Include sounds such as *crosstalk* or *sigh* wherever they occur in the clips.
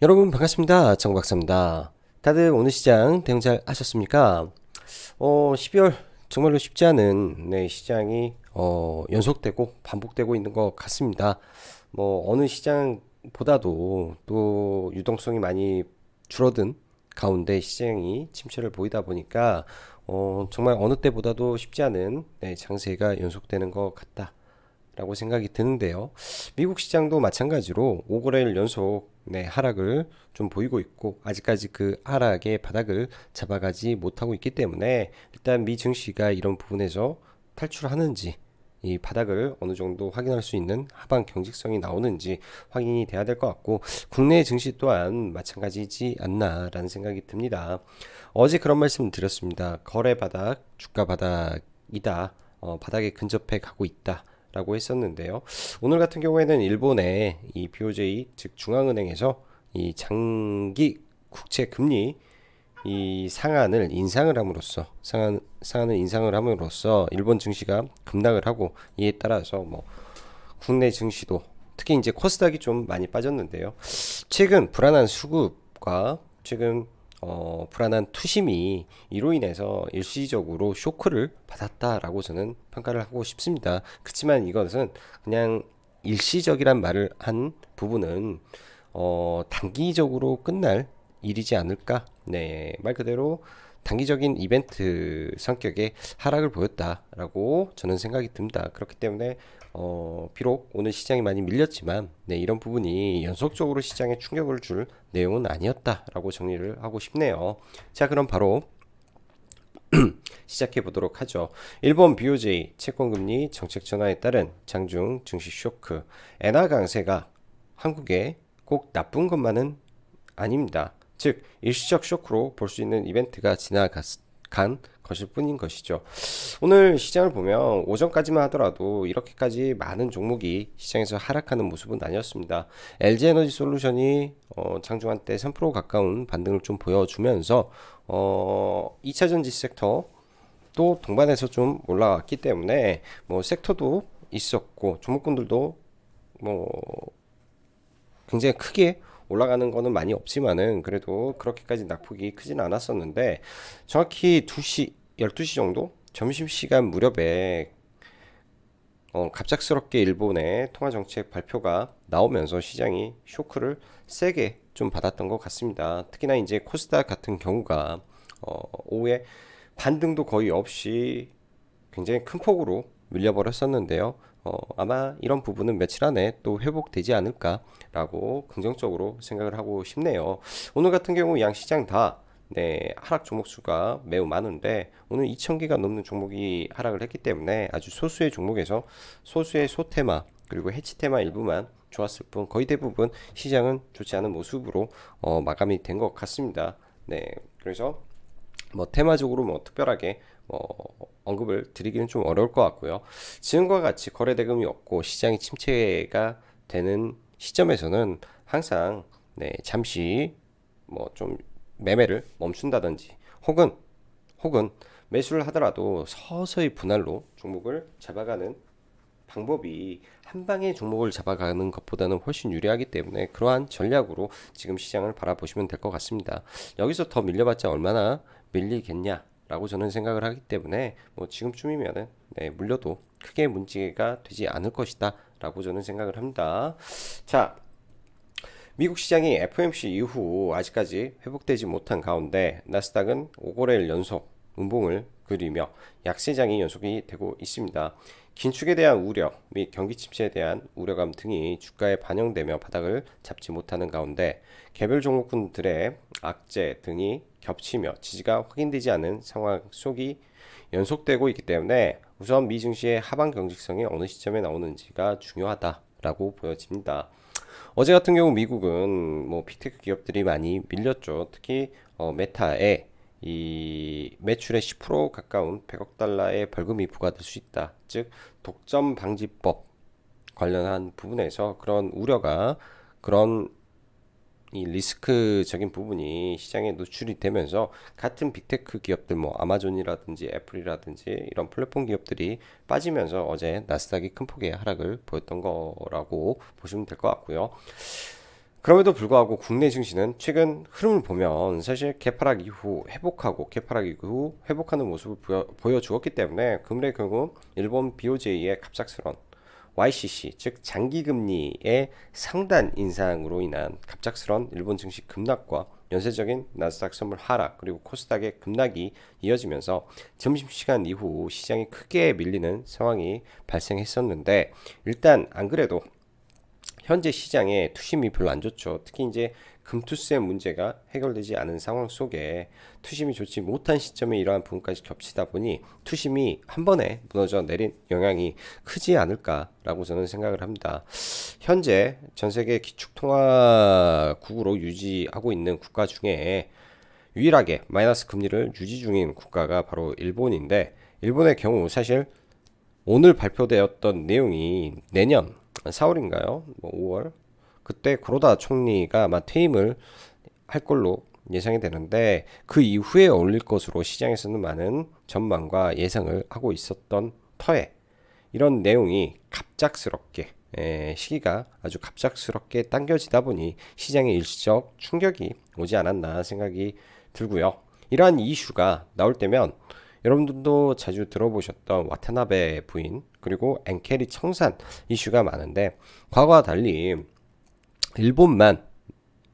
여러분 반갑습니다. 정박사입니다. 다들 오늘 시장 대응 잘 하셨습니까? 어, 12월 정말로 쉽지 않은 네, 시장이 어, 연속되고 반복되고 있는 것 같습니다. 뭐 어느 시장보다도 또 유동성이 많이 줄어든 가운데 시장이 침체를 보이다 보니까 어, 정말 어느 때보다도 쉽지 않은 네, 장세가 연속되는 것 같다. 라고 생각이 드는데요. 미국 시장도 마찬가지로 5거래일 연속 네, 하락을 좀 보이고 있고 아직까지 그 하락의 바닥을 잡아가지 못하고 있기 때문에 일단 미 증시가 이런 부분에서 탈출하는지 이 바닥을 어느 정도 확인할 수 있는 하방 경직성이 나오는지 확인이 돼야 될 것 같고 국내 증시 또한 마찬가지지 않나라는 생각이 듭니다. 어제 그런 말씀을 드렸습니다. 거래 바닥, 주가 바닥이다. 어, 바닥에 근접해 가고 있다. 라고 했었는데요. 오늘 같은 경우에는 일본의 이 BOJ 즉 중앙은행에서 이 장기 국채 금리 이 상한을 인상을 함으로써 상한 상한을 인상을 함으로써 일본 증시가 급락을 하고 이에 따라서 뭐 국내 증시도 특히 이제 코스닥이 좀 많이 빠졌는데요. 최근 불안한 수급과 최근 어, 불안한 투심이 이로 인해서 일시적으로 쇼크를 받았다라고 저는 평가를 하고 싶습니다. 그렇지만 이것은 그냥 일시적이란 말을 한 부분은 어, 단기적으로 끝날 일이지 않을까? 네, 말 그대로 단기적인 이벤트 성격의 하락을 보였다라고 저는 생각이 듭니다. 그렇기 때문에 어, 비록 오늘 시장이 많이 밀렸지만 네, 이런 부분이 연속적으로 시장에 충격을 줄 내용은 아니었다라고 정리를 하고 싶네요. 자, 그럼 바로 *clears throat* 시작해 보도록 하죠. 일본 BOJ 채권금리 정책 전환에 따른 장중 증시 쇼크, 엔화 강세가 한국에 꼭 나쁜 것만은 아닙니다. 즉 일시적 쇼크로 볼 수 있는 이벤트가 지나 간 것일 뿐인 것이죠. 오늘 시장을 보면 오전까지만 하더라도 이렇게까지 많은 종목이 시장에서 하락하는 모습은 아니었습니다. LG에너지 솔루션이 어, 장중 한 때 3% 가까운 반등을 좀 보여주면서 어, 2차 전지 섹터 또 동반해서 좀 올라왔기 때문에 뭐 섹터도 있었고 종목군들도 뭐 굉장히 크게 올라가는 거는 많이 없지만은 그래도 그렇게까지 낙폭이 크진 않았었는데 정확히 2시 12시 정도 점심시간 무렵에 어, 갑작스럽게 일본의 통화 정책 발표가 나오면서 시장이 쇼크를 세게 좀 받았던 것 같습니다. 특히나 이제 코스닥 같은 경우가 어, 오후에 반등도 거의 없이 굉장히 큰 폭으로 밀려버렸었는데요. 어, 아마 이런 부분은 며칠 안에 또 회복되지 않을까라고 긍정적으로 생각을 하고 싶네요. 오늘 같은 경우 양 시장 다 네, 하락 종목 수가 매우 많은데 오늘 2,000개가 넘는 종목이 하락을 했기 때문에 아주 소수의 종목에서 소수의 소테마 그리고 해치테마 일부만 좋았을 뿐 거의 대부분 시장은 좋지 않은 모습으로 어, 마감이 된 것 같습니다. 네, 그래서 뭐 테마적으로 뭐 특별하게 뭐 언급을 드리기는 좀 어려울 것 같고요. 지금과 같이 거래 대금이 없고 시장이 침체가 되는 시점에서는 항상 네, 잠시 뭐 좀 매매를 멈춘다든지 혹은 혹은 매수를 하더라도 서서히 분할로 종목을 잡아가는 방법이 한 방에 종목을 잡아가는 것보다는 훨씬 유리하기 때문에 그러한 전략으로 지금 시장을 바라보시면 될 것 같습니다. 여기서 더 밀려봤자 얼마나 밀리겠냐 라고 저는 생각을 하기 때문에 뭐 지금쯤이면은 네, 물려도 크게 문제가 되지 않을 것이다 라고 저는 생각을 합니다. 자, 미국 시장이 FOMC 이후 아직까지 회복되지 못한 가운데 나스닥은 5거래일 연속 음봉을 그리며 약세장이 연속이 되고 있습니다. 긴축에 대한 우려 및 경기 침체에 대한 우려감 등이 주가에 반영되며 바닥을 잡지 못하는 가운데 개별 종목군들의 악재 등이 겹치며 지지가 확인되지 않은 상황 속이 연속되고 있기 때문에 우선 미 증시의 하방 경직성이 어느 시점에 나오는지가 중요하다라고 보여집니다. 어제 같은 경우 미국은 뭐 빅테크 기업들이 많이 밀렸죠. 특히 어, 메타에 이 매출의 10% 가까운 100억 달러의 벌금이 부과될 수 있다. 즉 독점 방지법 관련한 부분에서 그런 우려가 그런 이 리스크적인 부분이 시장에 노출이 되면서 같은 빅테크 기업들 뭐 아마존이라든지 애플이라든지 이런 플랫폼 기업들이 빠지면서 어제 나스닥이 큰 폭의 하락을 보였던 거라고 보시면 될 것 같고요. 그럼에도 불구하고 국내 증시는 최근 흐름을 보면 사실 개파락 이후 회복하고 개파락 이후 회복하는 모습을 보여, 보여주었기 때문에 금일의 경우 일본 BOJ의 갑작스런 YCC 즉 장기 금리의 상단 인상으로 인한 갑작스런 일본 증시 급락과 연쇄적인 나스닥 선물 하락 그리고 코스닥의 급락이 이어지면서 점심시간 이후 시장이 크게 밀리는 상황이 발생했었는데 일단 안 그래도 현재 시장에 투심이 별로 안 좋죠. 특히 이제 금투세 문제가 해결되지 않은 상황 속에 투심이 좋지 못한 시점에 이러한 부분까지 겹치다 보니 투심이 한 번에 무너져 내린 영향이 크지 않을까라고 저는 생각을 합니다. 현재 전 세계 기축통화국으로 유지하고 있는 국가 중에 유일하게 마이너스 금리를 유지 중인 국가가 바로 일본인데 일본의 경우 사실 오늘 발표되었던 내용이 내년 4월인가요? 뭐 5월 그때 구로다 총리가 아마 퇴임을 할 걸로 예상이 되는데 그 이후에 올릴 것으로 시장에서는 많은 전망과 예상을 하고 있었던 터에 이런 내용이 갑작스럽게 에, 시기가 아주 갑작스럽게 당겨지다 보니 시장에 일시적 충격이 오지 않았나 생각이 들고요. 이러한 이슈가 나올 때면 여러분들도 자주 들어보셨던 와타나베 부인 그리고 엔케리 청산 이슈가 많은데 과거와 달리 일본만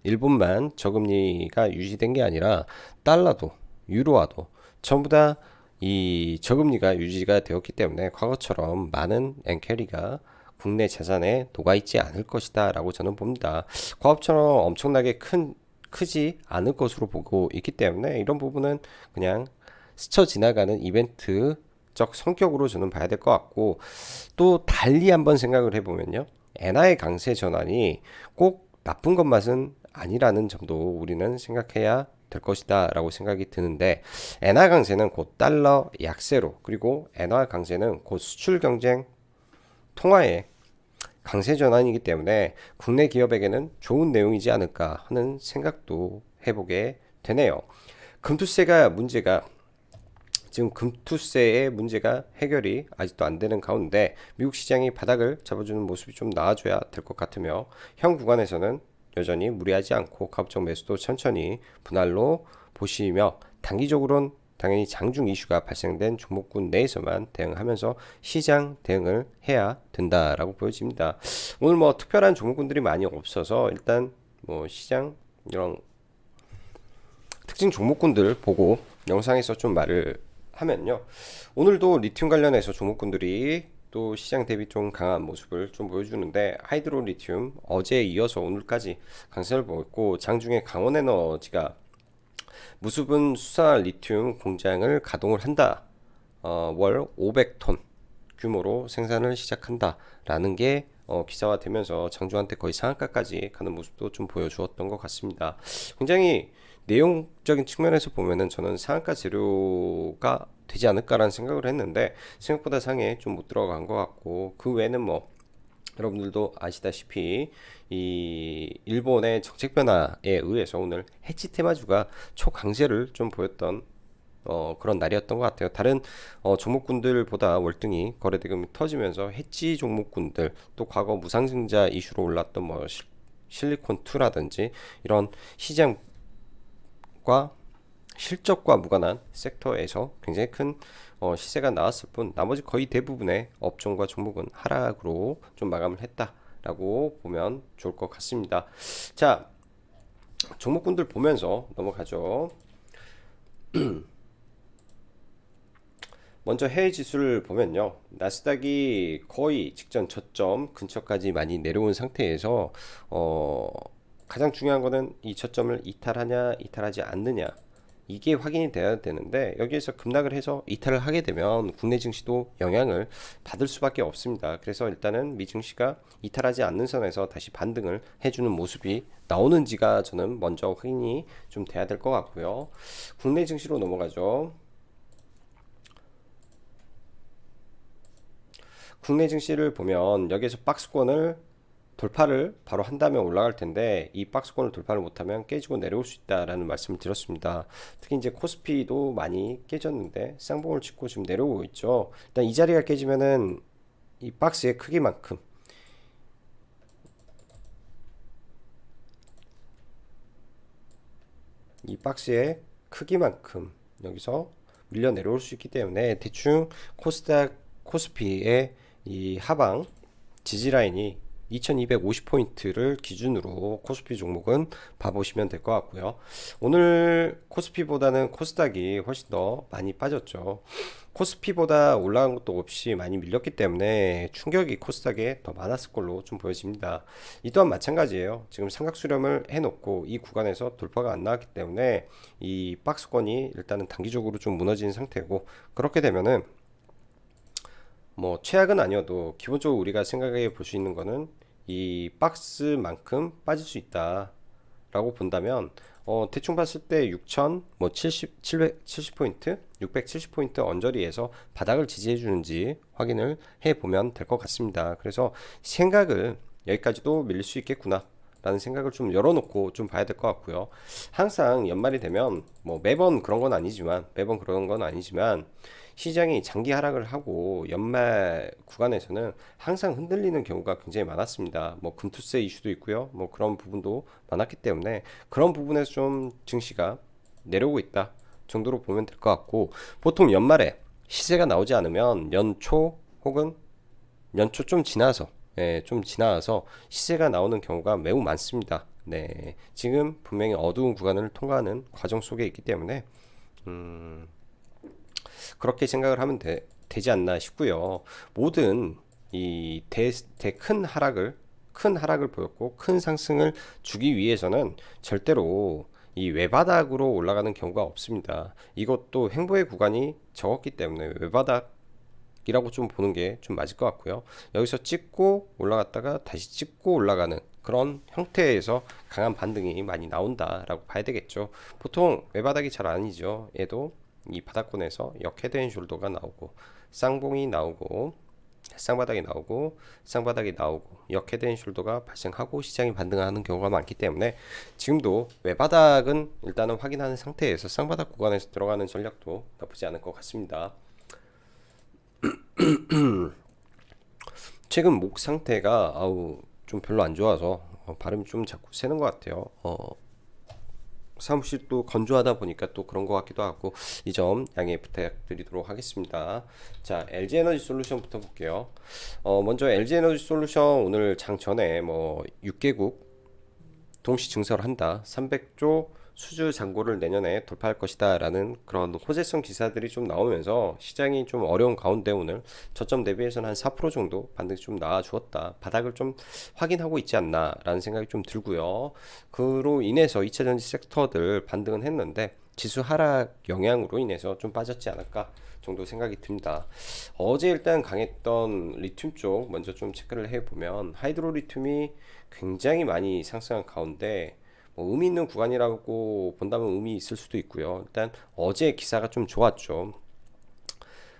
일본만 저금리가 유지된 게 아니라 달러도 유로화도 전부 다 이 저금리가 유지가 되었기 때문에 과거처럼 많은 엔캐리가 국내 자산에 녹아 있지 않을 것이다라고 저는 봅니다. 과거처럼 엄청나게 큰 크지 않을 것으로 보고 있기 때문에 이런 부분은 그냥 스쳐 지나가는 이벤트적 성격으로 저는 봐야 될 것 같고 또 달리 한번 생각을 해보면요. 엔화의 강세 전환이 꼭 나쁜 것만은 아니라는 점도 우리는 생각해야 될 것이다 라고 생각이 드는데 엔화 강세는 곧 달러 약세로 그리고 엔화 강세는 곧 수출 경쟁 통화의 강세 전환이기 때문에 국내 기업에게는 좋은 내용이지 않을까 하는 생각도 해보게 되네요. 금투세가 문제가 지금 금투세의 문제가 해결이 아직도 안 되는 가운데 미국 시장이 바닥을 잡아주는 모습이 좀 나아져야 될 것 같으며 현 구간에서는 여전히 무리하지 않고 가급적 매수도 천천히 분할로 보시며 단기적으로는 당연히 장중 이슈가 발생된 종목군 내에서만 대응하면서 시장 대응을 해야 된다라고 보여집니다. 오늘 뭐 특별한 종목군들이 많이 없어서 일단 뭐 시장 이런 특징 종목군들 보고 영상에서 좀 말을 하면요. 오늘도 리튬 관련해서 종목군들이 또 시장 대비 좀 강한 모습을 좀 보여주는데 하이드로 리튬 어제에 이어서 오늘까지 강세를 보였고 장중에 강원에너지가 무수분 수산 리튬 공장을 가동을 한다. 어, 월 500톤 규모로 생산을 시작한다라는 게 어, 기사화 되면서 장주한테 거의 상한가까지 가는 모습도 좀 보여주었던 것 같습니다. 굉장히 내용적인 측면에서 보면은 저는 상한가 재료가 되지 않을까라는 생각을 했는데 생각보다 상에 좀 못 들어간 것 같고 그 외에는 뭐 여러분들도 아시다시피 이 일본의 정책 변화에 의해서 오늘 해치 테마주가 초강세를 좀 보였던 어, 그런 날이었던 것 같아요. 다른 어, 종목군들보다 월등히 거래대금이 터지면서 해치 종목군들 또 과거 무상증자 이슈로 올랐던 뭐 실리콘2라든지 이런 시장 과 실적과 무관한 섹터에서 굉장히 큰 어, 시세가 나왔을 뿐 나머지 거의 대부분의 업종과 종목은 하락으로 좀 마감을 했다라고 보면 좋을 것 같습니다. 자, 종목군들 보면서 넘어가죠. *clears throat* 먼저 해외 지수를 보면요. 나스닥이 거의 직전 저점 근처까지 많이 내려온 상태에서 어, 가장 중요한 거는 이 저점을 이탈하냐 이탈하지 않느냐 이게 확인이 돼야 되는데 여기에서 급락을 해서 이탈을 하게 되면 국내 증시도 영향을 받을 수밖에 없습니다. 그래서 일단은 미 증시가 이탈하지 않는 선에서 다시 반등을 해주는 모습이 나오는지가 저는 먼저 확인이 좀 돼야 될 것 같고요. 국내 증시로 넘어가죠. 국내 증시를 보면 여기에서 박스권을 돌파를 바로 한다면 올라갈 텐데 이 박스권을 돌파를 못하면 깨지고 내려올 수 있다라는 말씀을 드렸습니다. 특히 이제 코스피도 많이 깨졌는데 쌍봉을 찍고 지금 내려오고 있죠. 일단 이 자리가 깨지면은 이 박스의 크기만큼 이 박스의 크기만큼 여기서 밀려 내려올 수 있기 때문에 대충 코스닥 코스피의 이 하방 지지 라인이 2250포인트를 기준으로 코스피 종목은 봐보시면 될 것 같고요. 오늘 코스피보다는 코스닥이 훨씬 더 많이 빠졌죠. 코스피보다 올라간 것도 없이 많이 밀렸기 때문에 충격이 코스닥에 더 많았을 걸로 좀 보여집니다. 이 또한 마찬가지예요. 지금 삼각 수렴을 해놓고 이 구간에서 돌파가 안 나왔기 때문에 이 박스권이 일단은 단기적으로 좀 무너진 상태고 그렇게 되면은 뭐 최악은 아니어도 기본적으로 우리가 생각해 볼 수 있는 거는 이 박스만큼 빠질 수 있다라고 본다면 어, 대충 봤을 때 6,000, 뭐 70, 770 포인트, 670 포인트 언저리에서 바닥을 지지해 주는지 확인을 해 보면 될 것 같습니다. 그래서 생각을 여기까지도 밀릴 수 있겠구나. 라는 생각을 좀 열어놓고 좀 봐야 될 것 같고요. 항상 연말이 되면 뭐 매번 그런 건 아니지만 매번 그런 건 아니지만 시장이 장기 하락을 하고 연말 구간에서는 항상 흔들리는 경우가 굉장히 많았습니다. 뭐 금투세 이슈도 있고요. 뭐 그런 부분도 많았기 때문에 그런 부분에서 좀 증시가 내려오고 있다 정도로 보면 될 것 같고 보통 연말에 시세가 나오지 않으면 연초 혹은 연초 좀 지나서 예, 좀 지나서 시세가 나오는 경우가 매우 많습니다. 네, 지금 분명히 어두운 구간을 통과하는 과정 속에 있기 때문에 음, 그렇게 생각을 하면 되, 지 않나 싶고요. 모든 이 대큰 하락을 큰 하락을 보였고 큰 상승을 주기 위해서는 절대로 이 외바닥으로 올라가는 경우가 없습니다. 이것도 행보의 구간이 적었기 때문에 외바닥 이라고 좀 보는 게 좀 맞을 것 같고요. 여기서 찍고 올라갔다가 다시 찍고 올라가는 그런 형태에서 강한 반등이 많이 나온다라고 봐야 되겠죠. 보통 외바닥이 잘 아니죠. 얘도 이 바닥권에서 역 헤드 앤 숄더가 나오고 쌍봉이 나오고 쌍바닥이 나오고 쌍바닥이 나오고 역 헤드 앤 숄더가 발생하고 시장이 반등하는 경우가 많기 때문에 지금도 외바닥은 일단은 확인하는 상태에서 쌍바닥 구간에서 들어가는 전략도 나쁘지 않을 것 같습니다. *clears throat* 최근 목 상태가 아우 좀 별로 안 좋아서 어, 발음이 좀 자꾸 새는 것 같아요. 어, 사무실도 건조하다 보니까 또 그런 것 같기도 하고 이 점 양해 부탁드리도록 하겠습니다. 자, LG 에너지 솔루션부터 볼게요. 어, 먼저 LG 에너지 솔루션 오늘 장 전에 뭐 6개국 동시 증설을 한다. 300조 수주 잔고를 내년에 돌파할 것이다 라는 그런 호재성 기사들이 좀 나오면서 시장이 좀 어려운 가운데 오늘 저점 대비해서는 한 4% 정도 반등이 좀 나와 주었다. 바닥을 좀 확인하고 있지 않나 라는 생각이 좀 들고요. 그로 인해서 2차 전지 섹터들 반등은 했는데 지수 하락 영향으로 인해서 좀 빠졌지 않을까 정도 생각이 듭니다. 어제 일단 강했던 리튬 쪽 먼저 좀 체크를 해보면 하이드로 리튬이 굉장히 많이 상승한 가운데 뭐 의미 있는 구간이라고 본다면 의미 있을 수도 있고요. 일단 어제 기사가 좀 좋았죠.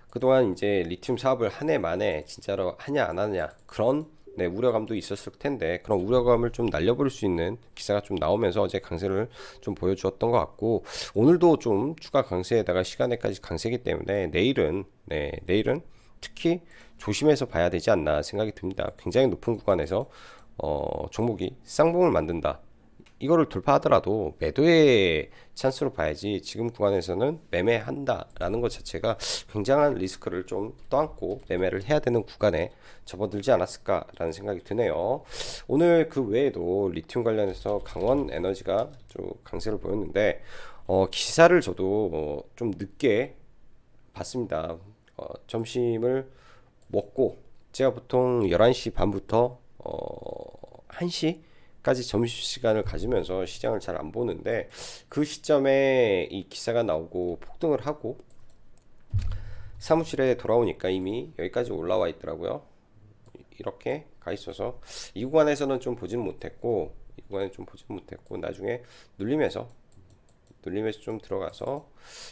그동안 이제 리튬 사업을 한 해 만에 진짜로 하냐 안 하냐 그런 네, 우려감도 있었을 텐데 그런 우려감을 좀 날려버릴 수 있는 기사가 좀 나오면서 어제 강세를 좀 보여주었던 것 같고 오늘도 좀 추가 강세에다가 시간에까지 강세기 때문에 내일은 네 내일은 특히 조심해서 봐야 되지 않나 생각이 듭니다. 굉장히 높은 구간에서 어, 종목이 쌍봉을 만든다. 이거를 돌파하더라도 매도의 찬스로 봐야지 지금 구간에서는 매매한다라는 것 자체가 굉장한 리스크를 좀 떠안고 매매를 해야 되는 구간에 접어들지 않았을까라는 생각이 드네요. 오늘 그 외에도 리튬 관련해서 강원 에너지가 좀 강세를 보였는데 어, 기사를 저도 어, 좀 늦게 봤습니다. 어, 점심을 먹고 제가 보통 11시 반부터 어, 1시 까지 점심시간을 가지면서 시장을 잘 안 보는데 그 시점에 이 기사가 나오고 폭등을 하고 사무실에 돌아오니까 이미 여기까지 올라와 있더라고요. 이렇게 가 있어서 이 구간에서는 좀 보진 못했고 이 구간에 좀 보진 못했고 나중에 눌림에서 눌림에서 좀 들어가서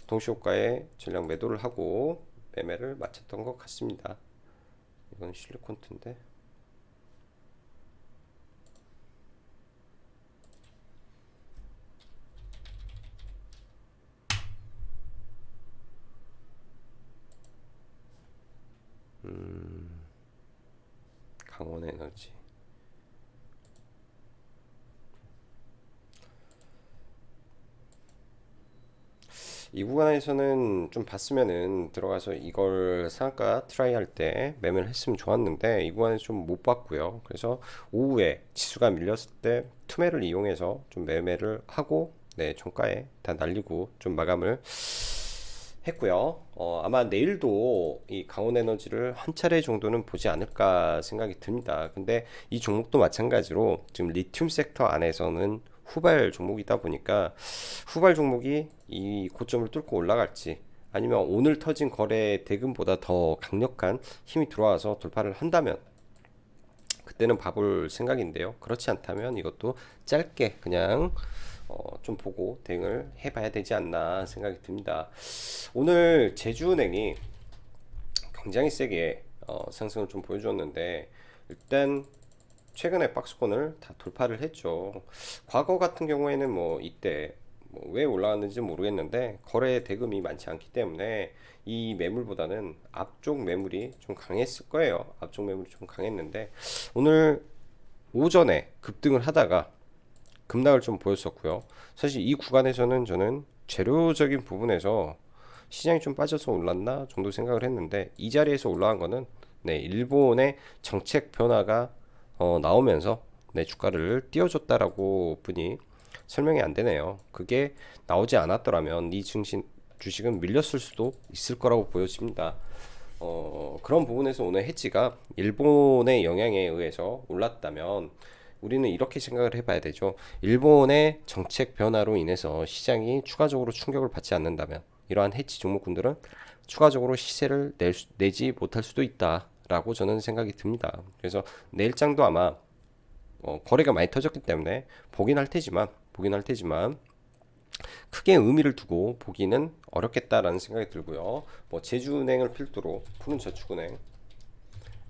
동시호가에 전량 매도를 하고 매매를 마쳤던 것 같습니다. 이건 실리콘트인데 음, 강원 에너지. 이 구간에서는 좀 봤으면은 들어가서 이걸 상한가 트라이 할 때 매매를 했으면 좋았는데 이 구간에서 좀 못 봤고요. 그래서 오후에 지수가 밀렸을 때 투매를 이용해서 좀 매매를 하고 네, 종가에 다 날리고 좀 마감을 했고요. 어, 아마 내일도 이 강원 에너지를 한 차례 정도는 보지 않을까 생각이 듭니다. 근데 이 종목도 마찬가지로 지금 리튬 섹터 안에서는 후발 종목이다 보니까 후발 종목이 이 고점을 뚫고 올라갈지 아니면 오늘 터진 거래 대금보다 더 강력한 힘이 들어와서 돌파를 한다면 그때는 봐볼 생각인데요. 그렇지 않다면 이것도 짧게 그냥 어, 좀 보고 대응을 해봐야 되지 않나 생각이 듭니다. 오늘 제주은행이 굉장히 세게 어, 상승을 좀 보여주었는데 일단 최근에 박스권을 다 돌파를 했죠. 과거 같은 경우에는 뭐 이때 뭐 왜 올라갔는지 모르겠는데 거래 대금이 많지 않기 때문에 이 매물보다는 앞쪽 매물이 좀 강했을 거예요. 앞쪽 매물이 좀 강했는데 오늘 오전에 급등을 하다가 급락을 좀 보였었고요. 사실 이 구간에서는 저는 재료적인 부분에서 시장이 좀 빠져서 올랐나 정도 생각을 했는데 이 자리에서 올라간 거는 네, 일본의 정책 변화가 어, 나오면서 네, 주가를 띄워줬다라고 분이 설명이 안 되네요. 그게 나오지 않았더라면 이 증신 주식은 밀렸을 수도 있을 거라고 보여집니다. 어, 그런 부분에서 오늘 해지가 일본의 영향에 의해서 올랐다면 우리는 이렇게 생각을 해봐야 되죠. 일본의 정책 변화로 인해서 시장이 추가적으로 충격을 받지 않는다면 이러한 해치 종목군들은 추가적으로 시세를 낼 수, 내지 못할 수도 있다라고 저는 생각이 듭니다. 그래서 내일장도 아마 어, 거래가 많이 터졌기 때문에 보긴 할 테지만 보긴 할 테지만 크게 의미를 두고 보기는 어렵겠다라는 생각이 들고요. 뭐 제주은행을 필두로 푸른저축은행,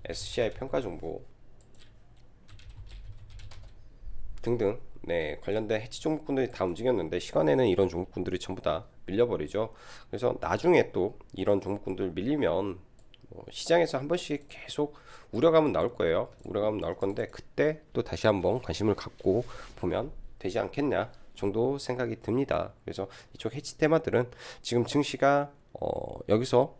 SCI 평가 정보 등등 네 관련된 해치 종목군들이 다 움직였는데 시간에는 이런 종목군들이 전부 다 밀려버리죠. 그래서 나중에 또 이런 종목군들 밀리면 뭐 시장에서 한 번씩 계속 우려감은 나올 거예요. 우려감은 나올 건데 그때 또 다시 한번 관심을 갖고 보면 되지 않겠냐 정도 생각이 듭니다. 그래서 이쪽 해치 테마들은 지금 증시가 어, 여기서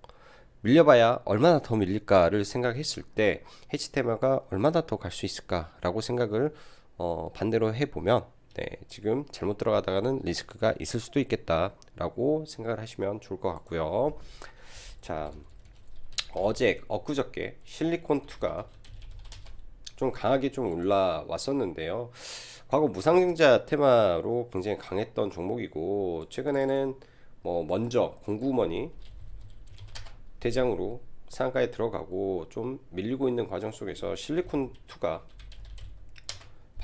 밀려봐야 얼마나 더 밀릴까를 생각했을 때 해치 테마가 얼마나 더 갈 수 있을까라고 생각을 어, 반대로 해보면 네, 지금 잘못 들어가다가는 리스크가 있을 수도 있겠다라고 생각을 하시면 좋을 것 같고요. 자, 어제 엊그저께 실리콘2가 좀 강하게 좀 올라왔었는데요. 과거 무상증자 테마로 굉장히 강했던 종목이고 최근에는 뭐 먼저 공구머니 대장으로 상가에 들어가고 좀 밀리고 있는 과정 속에서 실리콘2가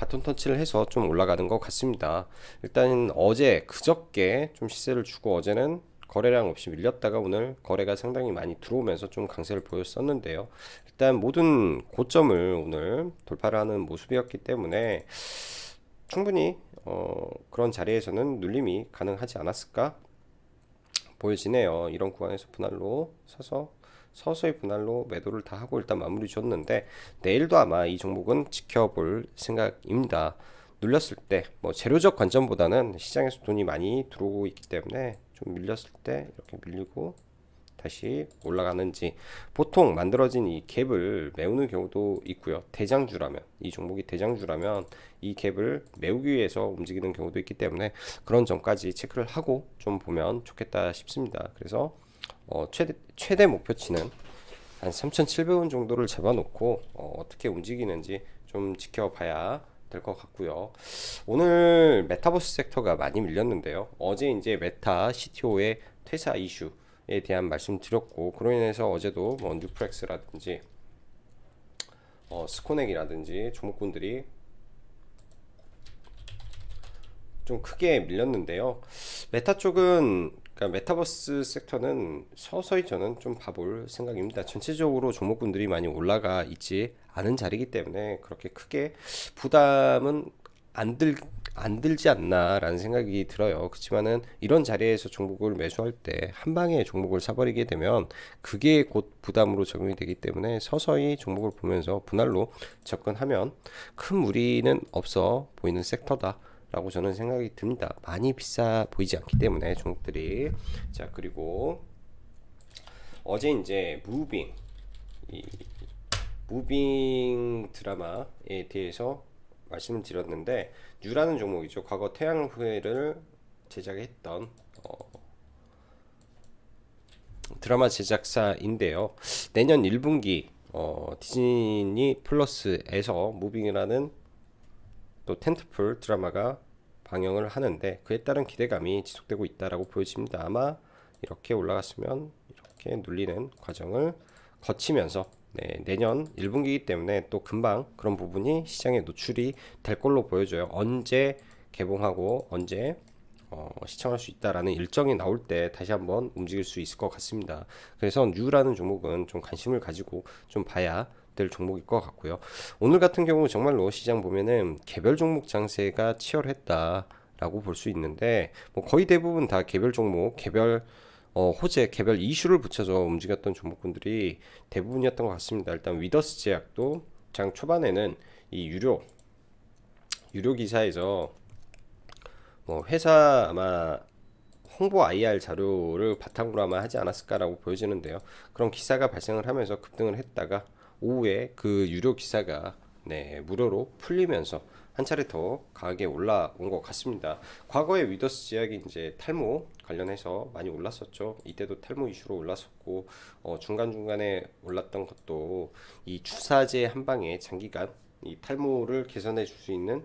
바톤 터치를 해서 좀 올라가는 것 같습니다. 일단 어제 그저께 좀 시세를 주고 어제는 거래량 없이 밀렸다가 오늘 거래가 상당히 많이 들어오면서 좀 강세를 보였었는데요. 일단 모든 고점을 오늘 돌파를 하는 모습이었기 때문에 충분히 어, 그런 자리에서는 눌림이 가능하지 않았을까 보여지네요. 이런 구간에서 분할로 서서 서서히 분할로 매도를 다 하고 일단 마무리 줬는데 내일도 아마 이 종목은 지켜볼 생각입니다. 눌렸을 때 뭐 재료적 관점보다는 시장에서 돈이 많이 들어오고 있기 때문에 좀 밀렸을 때 이렇게 밀리고 다시 올라가는지 보통 만들어진 이 갭을 메우는 경우도 있고요. 대장주라면 이 종목이 대장주라면 이 갭을 메우기 위해서 움직이는 경우도 있기 때문에 그런 점까지 체크를 하고 좀 보면 좋겠다 싶습니다. 그래서 어, 최대 최대 목표치는 한 3,700원 정도를 잡아놓고 어, 떻게 움직이는지 좀 지켜봐야 될 것 같고요. 오늘 메타버스 섹터가 많이 밀렸는데요. 어제 이제 메타 CTO의 퇴사 이슈에 대한 말씀 드렸고 그로 인해서 어제도 뭐 뉴프렉스라든지 어, 스코넥이라든지 종목군들이 좀 크게 밀렸는데요. 메타 쪽은 그러니까 메타버스 sek터는 서서히 저는 좀 봐볼 생각입니다. 전체적으로 종목군들이 많이 올라가 있지 않은 자리이기 때문에 그렇게 크게 부담은 안 들, 안 들지 않나라는 생각이 들어요. 그렇지만은 이런 자리에서 종목을 매수할 때 한 방에 종목을 사버리게 되면 그게 곧 부담으로 적용이 되기 때문에 서서히 종목을 보면서 분할로 접근하면 큰 무리는 없어 보이는 섹터다. 라고 저는 생각이 듭니다. 많이 비싸 보이지 않기 때문에 종목들이 자 그리고 어제 이제 무빙 이 무빙 드라마에 대해서 말씀을 드렸는데 뉴라는 종목이죠. 과거 태양 후예를 제작했던 어, 드라마 제작사인데요. 내년 1분기 어, 디즈니 플러스에서 무빙이라는 또 텐트풀 드라마가 방영을 하는데 그에 따른 기대감이 지속되고 있다라고 보여집니다. 아마 이렇게 올라갔으면 이렇게 눌리는 과정을 거치면서 네, 내년 1분기이기 때문에 또 금방 그런 부분이 시장에 노출이 될 걸로 보여져요. 언제 개봉하고 언제 어, 시청할 수 있다라는 일정이 나올 때 다시 한번 움직일 수 있을 것 같습니다. 그래서 뉴라는 종목은 좀 관심을 가지고 좀 봐야 될 종목일 것 같고요. 오늘 같은 경우 정말로 시장 보면은 개별 종목 장세가 치열했다 라고 볼 수 있는데 뭐 거의 대부분 다 개별 종목, 개별 어, 호재, 개별 이슈를 붙여서 움직였던 종목군들이 대부분이었던 것 같습니다. 일단 위더스 제약도 장 초반에는 이 유료 유료 기사에서 뭐 회사 아마 홍보 IR 자료를 바탕으로 아마 하지 않았을까라고 보여지는데요. 그런 기사가 발생을 하면서 급등을 했다가 오후에 그 유료 기사가 네, 무료로 풀리면서 한 차례 더 강하게 올라온 것 같습니다. 과거에 위더스 제약이 이제 탈모 관련해서 많이 올랐었죠. 이때도 탈모 이슈로 올랐었고 어, 중간 중간에 올랐던 것도 이 주사제 한 방에 장기간 이 탈모를 개선해 줄 수 있는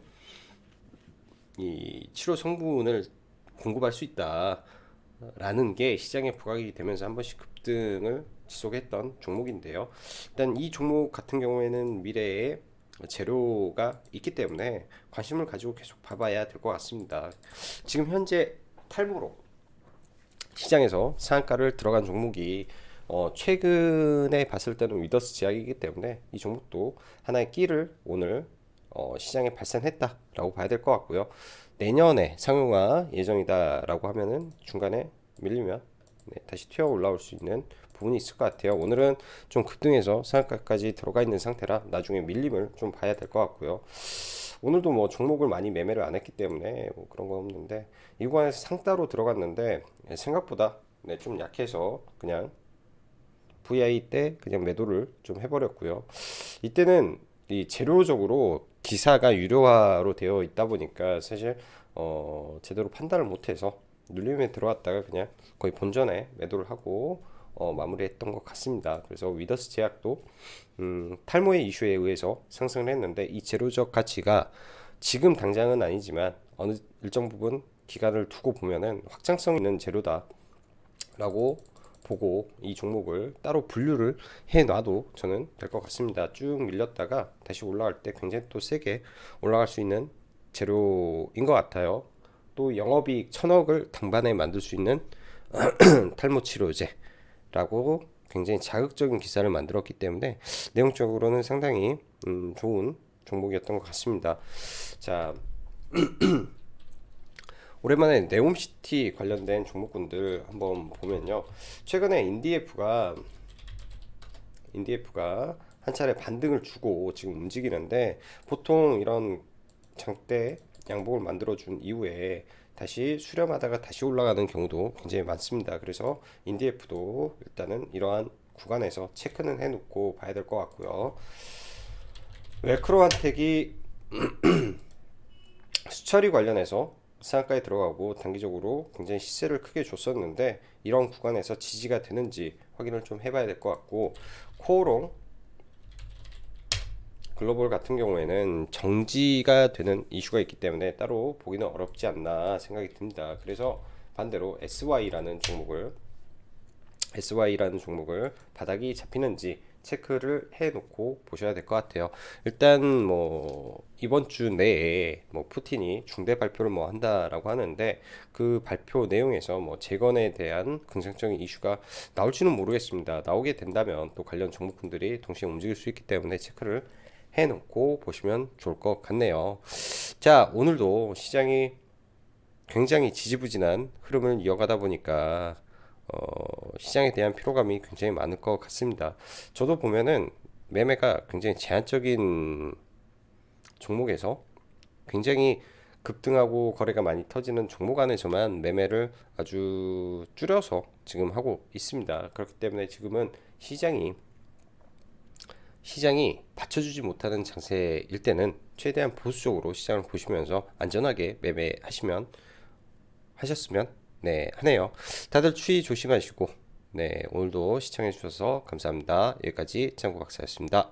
이 치료 성분을 공급할 수 있다라는 게 시장에 부각이 되면서 한 번씩 급등을 지속했던 종목인데요. 일단 이 종목 같은 경우에는 미래에 재료가 있기 때문에 관심을 가지고 계속 봐봐야 될 것 같습니다. 지금 현재 탈모로 시장에서 상한가를 들어간 종목이 어, 최근에 봤을 때는 위더스 제약이기 때문에 이 종목도 하나의 끼를 오늘 어, 시장에 발산했다라고 봐야 될 것 같고요. 내년에 상용화 예정이다라고 하면은 중간에 밀리면 네, 다시 튀어 올라올 수 있는 부분이 있을 것 같아요. 오늘은 좀 급등해서 상한가까지 들어가 있는 상태라 나중에 밀림을 좀 봐야 될 것 같고요. 오늘도 뭐 종목을 많이 매매를 안 했기 때문에 뭐 그런 건 없는데 이 구간에서 상따로 들어갔는데 네, 생각보다 네, 좀 약해서 그냥 VI 때 그냥 매도를 좀 해버렸고요. 이때는 이 재료적으로 기사가 유료화로 되어 있다 보니까 사실 어 제대로 판단을 못해서 눌림에 들어왔다가 그냥 거의 본전에 매도를 하고 어 마무리했던 것 같습니다. 그래서 위더스 제약도 음 탈모의 이슈에 의해서 상승을 했는데 이 재료적 가치가 지금 당장은 아니지만 어느 일정 부분 기간을 두고 보면은 확장성 있는 재료다라고 보고 이 종목을 따로 분류를 해 놔도 저는 될 것 같습니다. 쭉 밀렸다가 다시 올라갈 때 굉장히 또 세게 올라갈 수 있는 재료인 것 같아요. 또 영업이익 천억을 당반에 만들 수 있는 *clears throat* 탈모 치료제 라고 굉장히 자극적인 기사를 만들었기 때문에 내용적으로는 상당히 음, 좋은 종목이었던 것 같습니다. 자. *clears throat* 오랜만에 네옴시티 관련된 종목군들 한번 보면요. 최근에 인디에프가 인디에프가 한 차례 반등을 주고 지금 움직이는데 보통 이런 장대 양봉을 만들어 준 이후에 다시 수렴하다가 다시 올라가는 경우도 굉장히 많습니다. 그래서 인디에프도 일단은 이러한 구간에서 체크는 해놓고 봐야 될 것 같고요. 웰크로한텍이 *clears throat* 수처리 관련해서 상한가에 들어가고 단기적으로 굉장히 시세를 크게 줬었는데 이런 구간에서 지지가 되는지 확인을 좀 해봐야 될 것 같고 코오롱 글로벌 같은 경우에는 정지가 되는 이슈가 있기 때문에 따로 보기는 어렵지 않나 생각이 듭니다. 그래서 반대로 SY라는 종목을 SY라는 종목을 바닥이 잡히는지 체크를 해 놓고 보셔야 될 것 같아요. 일단 뭐 이번 주 내에 뭐 푸틴이 중대 발표를 뭐 한다라고 하는데 그 발표 내용에서 뭐 재건에 대한 긍정적인 이슈가 나올지는 모르겠습니다. 나오게 된다면 또 관련 종목분들이 동시에 움직일 수 있기 때문에 체크를 해 놓고 보시면 좋을 것 같네요. 자, 오늘도 시장이 굉장히 지지부진한 흐름을 이어가다 보니까 어, 시장에 대한 피로감이 굉장히 많을 것 같습니다. 저도 보면은 매매가 굉장히 제한적인 종목에서 굉장히 급등하고 거래가 많이 터지는 종목 안에서만 매매를 아주 줄여서 지금 하고 있습니다. 그렇기 때문에 지금은 시장이 시장이 받쳐주지 못하는 장세일 때는 최대한 보수적으로 시장을 보시면서 안전하게 매매하시면 하셨으면 네 하네요. 다들 추위 조심하시고 네 오늘도 시청해 주셔서 감사합니다. 여기까지 장구 박사였습니다.